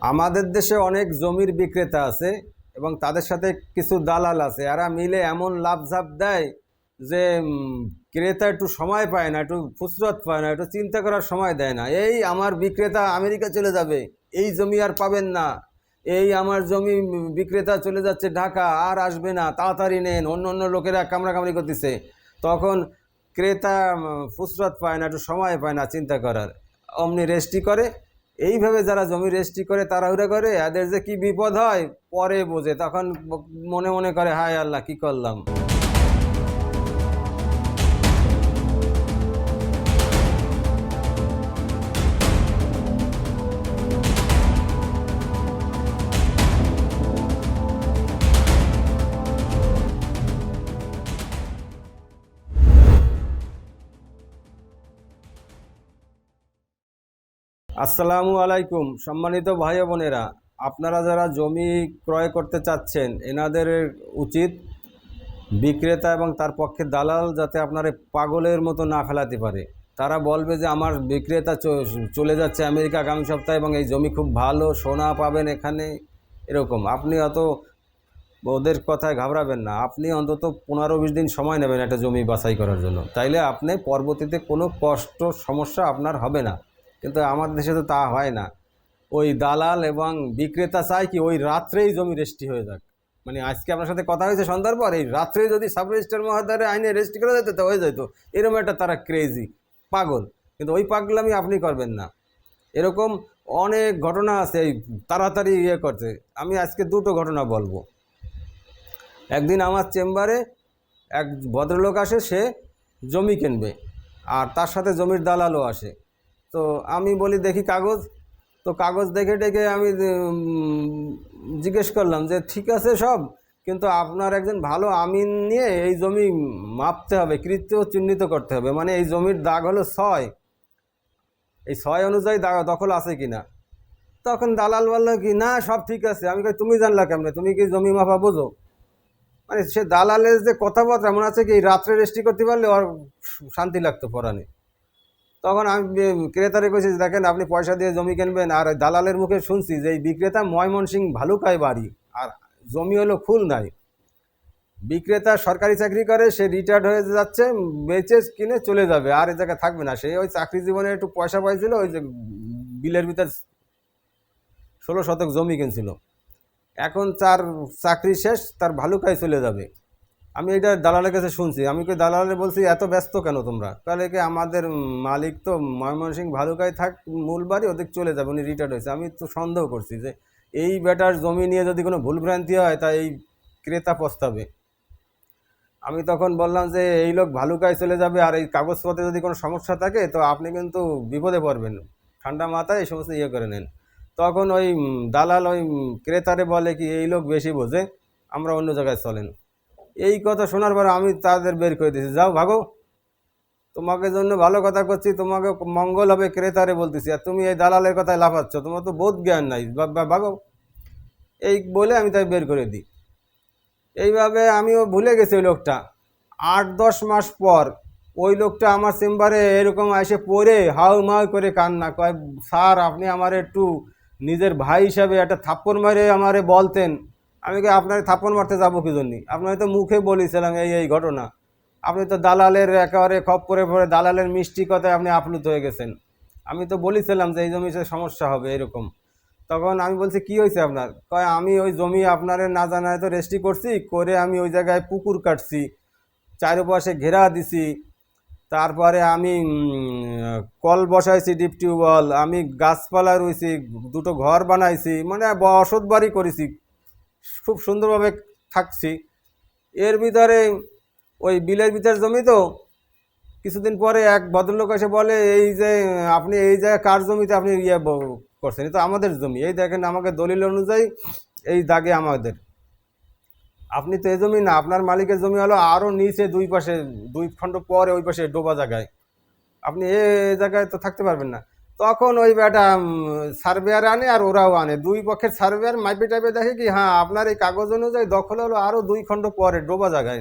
আমাদের দেশে অনেক জমির বিক্রেতা আছে এবং তাদের সাথে কিছু দালাল আছে। এরা মিলে এমন লাভঝাপ দেয় যে ক্রেতা একটু সময় পায় না, একটু ফুসরত পায় না, একটু চিন্তা করার সময় দেয় না। এই আমার বিক্রেতা আমেরিকা চলে যাবে, এই জমি আর পাবেন না, এই আমার জমি বিক্রেতা চলে যাচ্ছে ঢাকা, আর আসবে না, তাড়াতাড়ি নেন, অন্য অন্য লোকেরা কামড়াকামড়ি করতেছে। তখন ক্রেতা ফুসরত পায় না, একটু সময় পায় না চিন্তা করার। অমনি রেস্টি করে এইভাবে যারা জমি রেজিস্ট্রি করে, তাড়াহুড়া করে, এদের যে কি বিপদ হয়, পরে বোঝে। তখন মনে মনে করে, হায় আল্লাহ, কি করলাম? আসসালামু আলাইকুম, সম্মানিত ভাই বোনেরা। আপনারা যারা জমি ক্রয় করতে চাচ্ছেন, এনাদের উচিত বিক্রেতা এবং তার পক্ষে দালাল যাতে আপনার পাগলের মতো না ফেলাতে পারে। তারা বলবে যে, আমার বিক্রেতা চলে যাচ্ছে আমেরিকা আগামী সপ্তাহে এবং এই জমি খুব ভালো, সোনা পাবেন এখানে। এরকম। আপনি অত ওদের কথায় ঘাবড়াবেন না। আপনি অন্তত পনেরো বিশ দিন সময় নেবেন একটা জমি বাছাই করার জন্য। তাইলে আপনি পরবর্তীতে কোনো কষ্ট, সমস্যা আপনার হবে না। কিন্তু আমার দেশে তো তা হয় না। ওই দালাল এবং বিক্রেতা চায় কি ওই রাত্রেই জমি রেজিস্ট্রি হয়ে যাক। মানে আজকে আপনার সাথে কথা হয়েছে সন্ধ্যার পর, এই রাত্রে যদি সাব রেজিস্টার মহাদারে আইনে রেজিস্ট্রি করে যেত হয়ে যেত। এরকম একটা তারা ক্রেজি পাগল। কিন্তু ওই পাগলামি আপনি করবেন না। এরকম অনেক ঘটনা আছে, এই তাড়াতাড়ি ইয়ে করতে। আমি আজকে দুটো ঘটনা বলব। একদিন আমার চেম্বারে এক ভদ্রলোক আসে, সে জমি কিনবে। আর তার সাথে জমির দালালও আসে। তো আমি বলি, দেখি কাগজ। তো কাগজ দেখে ডেকে আমি জিজ্ঞেস করলাম যে, ঠিক আছে সব, কিন্তু আপনার একজন ভালো আমিন নিয়ে এই জমি মাপতে হবে, কৃত্য চিহ্নিত করতে হবে। মানে এই জমির দাগ হলো ছয়। এই ছয় অনুযায়ী দাগ, দখল আছে কি না তখন দালাল বলল কি, না, সব ঠিক আছে। আমি কই, তুমি জানলা কেমনে? তুমি কি জমি মাপা বোঝো? মানে সে দালালের যে কথাবার্তা, মনে আছে কি রাত্রে রেস্টি করতে পারলে ওর শান্তি লাগতো পরাণে তখন আমি ক্রেতারে কইছি যে, দেখেন আপনি পয়সা দিয়ে জমি কিনবেন আর দালালের মুখে শুনছি যে এই বিক্রেতা ময়মনসিং ভালুকায় বাড়ি। আর জমি হলো খুল নাই বিক্রেতা সরকারি চাকরি করে সে রিটায়ার্ড হয়ে যাচ্ছে বেচে কিনে চলে যাবে আর এ জায়গায় থাকবে না। সে ওই চাকরি জীবনে একটু পয়সা পাইছিল ওই যে বিলের ভিতর ষোলো শতক জমি কিনছিল। এখন তার চাকরি শেষ তার ভালুকায় চলে যাবে। আমি এটা দালালের কাছে শুনছি। আমি কি দালালে বলছি, এত ব্যস্ত কেন তোমরা? তাহলে কি আমাদের মালিক তো ময়মনসিং ভালুকায় থাক, মূল বাড়ি ওদিক চলে যাবে, উনি রিটায়ার্ড হয়েছে। আমি তো সন্দেহ করছি যে এই বেটার জমি নিয়ে যদি কোনো ভুলভ্রান্তি হয়, তা এই ক্রেতা পস্তাবে। আমি তখন বললাম যে, এই লোক ভালুকায় চলে যাবে আর এই কাগজপত্রে যদি কোনো সমস্যা থাকে, তো আপনি কিন্তু বিপদে পড়বেন। ঠান্ডা মাথায় এই সমস্ত ইয়ে করে নেন। তখন ওই দালাল ওই ক্রেতারে বলে কি, এই লোক বেশি বোঝে, আমরা অন্য জায়গায় চলেন। এই কথা শোনার পর আমি তাদের বের করে দিয়েছি। যাও ভাগো। তোমাকে জন্য ভালো কথা করছি, তোমাকে মঙ্গল হবে ক্রেতারে বলতেছি। আর তুমি এই দালালের কথায় লাফাচ্ছ। তোমার তো বোধ জ্ঞান নাই। ভাগো। এই বলে আমি তাই বের করে দিই। এইভাবে আমিও ভুলে গেছি ওই লোকটা। আট, দশ মাস পর ওই লোকটা আমার চেম্বারে এরকম এসে পড়ে হাউ মাউ করে কান্না। কয়, স্যার, আপনি আমার একটু নিজের ভাই হিসাবে একটা থাপ্পড় মারে আমারে বলতেন। আমি আপনার থাপ্পড় মারতে যাব কি জন্যে আপনার তো মুখে বলেছিলাম এই এই ঘটনা। আপনি তো দালালের একেবারে খপ করে পরে দালালের মিষ্টি কথায় আপনি আপ্লুত হয়ে গেছেন। আমি তো বলেছিলাম যে এই জমিতে সমস্যা হবে এরকম। তখন আমি বলছি, কি হয়েছে আপনার? কয়, আমি ওই জমি আপনার না জানায় তো রেস্টি করছি, করে আমি ওই জায়গায় পুকুর কাটছি, চারপাশে ঘেরা দিছি। তারপরে আমি কল বসাইছি ডিপ টিউবওয়েল, আমি গাছপালা রয়েছি দুটো ঘর বানাইছি মানে বসত বাড়ি করেছি খুব সুন্দরভাবে থাকছি। এর ভিতরে ওই বিলের ভিতর জমি তো, কিছুদিন পরে এক ভদ্রলোক এসে বলে, এই যে আপনি এই জায়গায় কার জমিতে আপনি ইয়ে করছেন? তো আমাদের জমি। এই দেখেন আমাকে দলিল অনুযায়ী এই দাগে আমাদের। আপনি তো এই জমি না, আপনার মালিকের জমি হলো আরও নিচে দুই পাশে, দুই খণ্ড পরে ওই পাশে ডোবা জায়গায়। আপনি এ জায়গায় তো থাকতে পারবেন না। তখন ওই বেটা সার্ভেয়ার আনে আর ওরাও আনে। দুই পক্ষের সার্ভেয়ার মাইপে টাইপে দেখে কি হ্যাঁ আপনার এই কাগজ অনুযায়ী দখল হলো আরও দুই খণ্ড পরে, ডোবা জায়গায়।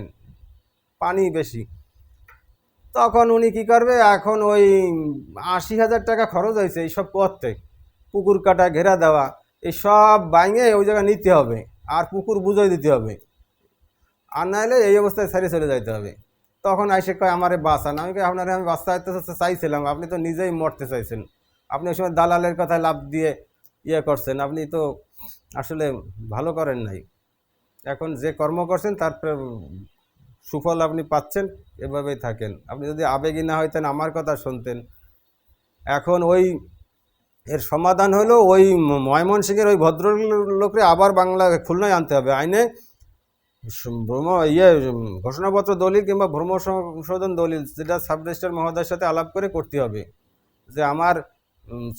পানি বেশি। তখন উনি কি করবে, এখন ওই আশি হাজার টাকা খরচ হয়েছে এইসব করতে। পুকুর কাটা, ঘেরা দেওয়া, এই সব বাইঙে ওই জায়গায় নিতে হবে আর পুকুর বুঝিয়ে দিতে হবে। আর নাহলে এই অবস্থায় ছেড়ে চলে যাইতে হবে। তখন আইসে কয়, আমারে বাঁচান। আমি আপনারে আমি বাঁচাইতে তো চাইছিলাম, আপনি তো নিজেই মরতে চাইছেন। আপনি ওই সময় দালালের কথায় লাভ দিয়ে ইয়ে করছেন, আপনি তো আসলে ভালো করেন নাই। এখন যে কর্ম করছেন তার সুফল আপনি পাচ্ছেন, এভাবেই থাকেন। আপনি যদি আবেগী না হইতেন, আমার কথা শুনতেন। এখন ওই এর সমাধান হলো ওই ময়মনসিংহের ওই ভদ্রলোককে আবার বাংলা খুলনায় আনতে হবে। আইনে ভ্রম ইয়ে ঘোষণাপত্র দলিল কিংবা ভ্রম সংশোধন দলিল, যেটা সাব রেজিস্ট্রার মহোদয়ের সাথে আলাপ করে করতে হবে। যে আমার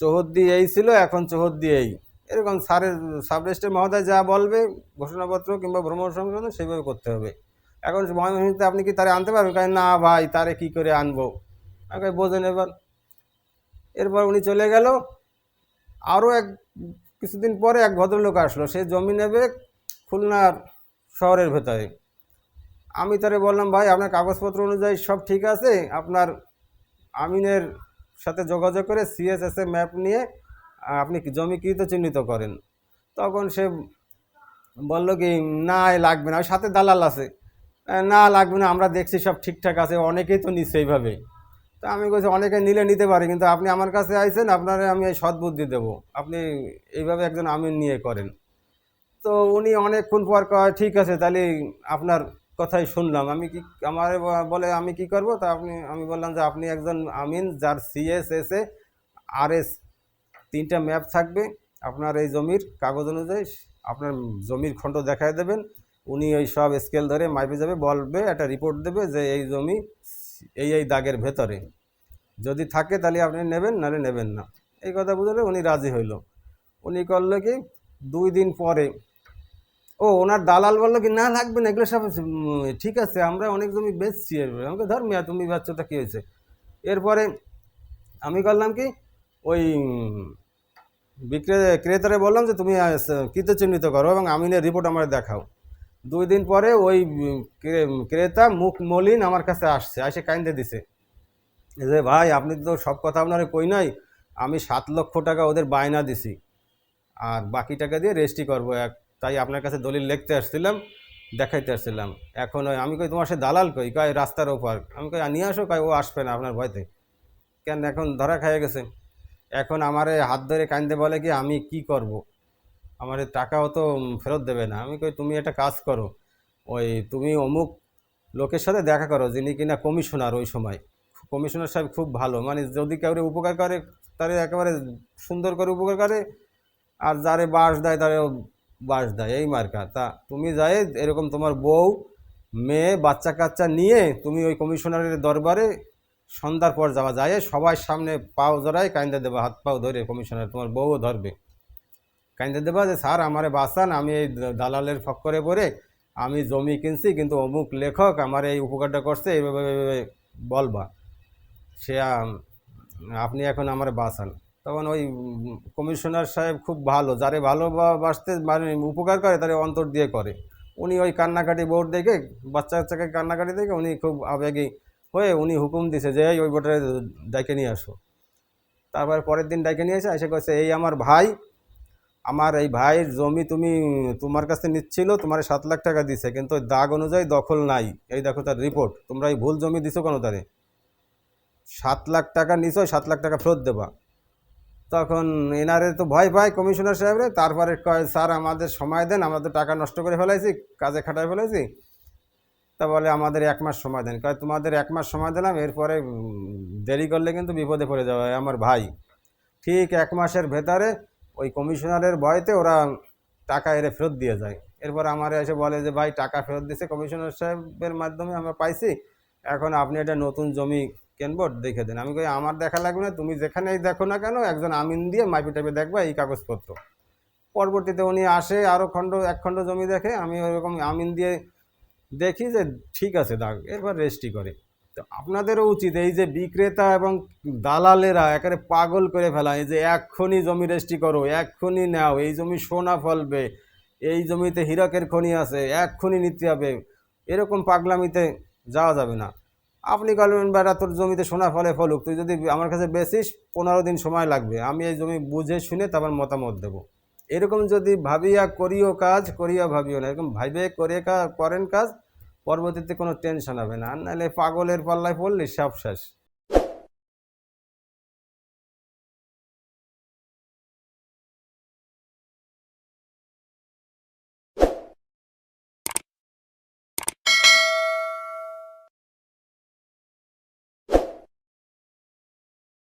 চৌহদ্দি এই ছিল এখন চৌহদ্দি এই এরকম স্যারের সাব রেজিস্ট্রার মহোদয় যা বলবে ঘোষণাপত্র কিংবা ভ্রমণ সংশোধন সেইভাবে করতে হবে। এখন ময়মনসিংহতে আপনি কি তারে আনতে পারবেন? কয়, না ভাই তারে কি করে আনব? আমি কই, বোঝেন এবার। এরপর উনি চলে গেল। আরও এক কিছুদিন পরে এক ভদ্রলোক আসলো। সে জমি নেবে খুলনার শহরের ভেতরে। আমি তারে বললাম ভাই আপনার কাগজপত্র অনুযায়ী সব ঠিক আছে? আপনার আমিনের সাথে যোগাযোগ করে সিএসএসএ ম্যাপ নিয়ে আপনি জমি কৃত চিহ্নিত করেন। তখন সে বলল কি, না লাগবে না। সাথে দালাল আছে। না, লাগবে না, আমরা দেখছি সব ঠিকঠাক আছে, অনেকেই তো নিচ্ছে এইভাবে। তো আমি বলছি, অনেকে নিলে নিতে পারে, কিন্তু আপনি আমার কাছে আইছেন, আপনারে আমি এই সদ্বুদ্ধি দেবো। আপনি এইভাবে একজন আমিন নিয়ে করেন। তো উনি অনেকক্ষণ পর ঠিক আছে, তাহলে আপনার কথাই শুনলাম। আমি কি আমার বলে আমি কি করব? তা আপনি, আমি বললাম যে আপনি একজন আমিন, যার CS S A R S তিনটা ম্যাপ থাকবে। আপনার এই জমির কাগজ অনুযায়ী আপনার জমির খণ্ড দেখায় দেবেন। উনি ওই সব স্কেল ধরে মাইপে যাবে, বলবে, একটা রিপোর্ট দেবে যে এই জমি এই এই দাগের ভেতরে। যদি থাকে তাহলে আপনি নেবেন, নাহলে নেবেন না। এই কথা বুঝলে উনি রাজি হইল। উনি করল কি, দুই দিন পরে ও ওনার দালাল বলল কি না লাগবে না এগুলো সব ঠিক আছে আমরা অনেক জমি বেচছি। আমাকে ধর মিয়া তুমি বেচছো তা কী হয়েছে? এরপরে আমি করলাম কি ওই উম, বিক্রে ক্রেতারে বললাম যে তুমি কৃত চিহ্নিত করো এবং আমিনের রিপোর্ট আমার দেখাও। দুই দিন পরে ওই ক্রেতা মুখ মলিন আমার কাছে আসছে এসে কাইন্দে দিছে। যে ভাই আপনি তো সব কথা আপনার কই নাই আমি সাত লক্ষ টাকা ওদের বায়না দিছি আর বাকি টাকা দিয়ে রেজিস্ট্রি করব এক তাই আপনার কাছে দলিল লিখতে আসছিলাম, দেখাইতে আসছিলাম। এখন ওই আমি কই তোমার সে দালাল কই? কয় রাস্তার ওপার। আমি কই নিয়ে আসো? কয়, ও আসবে না আপনার ভয়তে। কেন এখন ধরা খাইয়ে গেছে। এখন আমারে হাত ধরে কান্দে বলে কি, আমি কি করব। আমার টাকাও তো ফেরত দেবে না। আমি কই, তুমি একটা কাজ করো। ওই তুমি অমুক লোকের সাথে দেখা করো যিনি কিনা কমিশনার ওই সময়। কমিশনার সাহেব খুব ভালো। মানে যদি কেউ উপকার করে, তারে একেবারে সুন্দর করে উপকার করে, আর যারে বাস দেয় তারে বাস দেয়, এই মার্কা। তা তুমি যাই, এরকম তোমার বউ, মেয়ে, বাচ্চা কাচ্চা নিয়ে তুমি ওই কমিশনারের দরবারে সন্ধ্যার পর যাওয়া যায় সবার সামনে পাও জড়ায় কাইন্দা দেবা, হাত পাও ধরে কমিশনার, তোমার বউও ধরবে। কাইন্দা দেবা যে, স্যার, আমারে বাঁচান, আমি এই দালালের ফক্করে পড়ে আমি জমি কিনছি, কিন্তু অমুক লেখক আমার এই উপকারটা করছে, এইভাবে বলবা। সে আপনি এখন আমার বাঁচান। তখন ওই কমিশনার সাহেব খুব ভালো, যারে ভালোবাসতে মানে উপকার করে তারে অন্তর দিয়ে করে। উনি ওই কান্নাকাটি বোর্ড দেখে, বাচ্চা বাচ্চাকে কান্নাকাটি দেখে উনি খুব আবেগী হয়ে উনি হুকুম দিছে যে, এই ওই বোর্ডে ডাইকে নিয়ে আসো। তারপর পরের দিন ডাইকে নিয়ে এসে এসে কয়েছে এই আমার ভাই, আমার এই ভাইয়ের জমি তুমি, তোমার কাছে নিচ্ছিল, তোমার সাত লাখ টাকা দিছে, কিন্তু দাগ অনুযায়ী দখল নাই। এই দেখো তার রিপোর্ট, তোমরা এই ভুল জমি দিছো কেন তারে? সাত লাখ টাকা নিছো, সাত লাখ টাকা ফেরত দেবা। তখন এনারে তো ভয় পায় কমিশনার সাহেবরে। তারপরে কয়, স্যার, আমাদের সময় দেন আমরা তো টাকা নষ্ট করে ফেলাইছি, কাজে খাটায় ফেলাইছি। তা বলে, আমাদের এক মাস সময় দেন। কয়, তোমাদের এক মাস সময় দিলাম, এরপরে দেরি করলে কিন্তু বিপদে পড়ে যাবে আমার ভাই। ঠিক এক মাসের ভেতরে ওই কমিশনারের ভয়তে ওরা টাকা এরে ফেরত দিয়ে যায়। এরপর আমার এসে বলে যে, ভাই, টাকা ফেরত দিছে কমিশনার সাহেবের মাধ্যমে, আমরা পাইছি। এখন আপনি এটা নতুন জমি কিনবো দেখে দেন। আমি কই, আমার দেখা লাগবে না, তুমি যেখানেই দেখো না কেন, একজন আমিন দিয়ে মাইপে টাইপে দেখবা এই কাগজপত্র। পরবর্তীতে উনি আসে আরও খণ্ড, এক খণ্ড জমি দেখে, আমি ওইরকম আমিন দিয়ে দেখি যে, ঠিক আছে, দাগ। এরপর রেজিস্ট্রি করে। তো আপনাদেরও উচিত এই যে বিক্রেতা এবং দালালেরা একেবারে পাগল করে ফেলা, এই যে এক্ষুনি জমি রেজিস্ট্রি করো, এক্ষুনি নাও, এই জমি সোনা ফলবে, এই জমিতে হীরকের খনি আছে, এক্ষুনি নিতে হবে। এরকম পাগলামিতে যাওয়া যাবে না। আপনি বলবেন বেটা, তোর জমিতে সোনা ফলে ফলুক, তুই যদি আমার কাছে বেচিস, পনেরো দিন সময় লাগবে। আমি এই জমি বুঝে শুনে তারপর মতামত দেবো। এরকম যদি ভাবিয়া করিও কাজ, করিয়া ভাবিও না, এরকম ভাইবে করে করেন কাজ, পরবর্তীতে কোনো টেনশন হবে না। নাহলে পাগলের পাল্লায় পড়লি সব শেষ।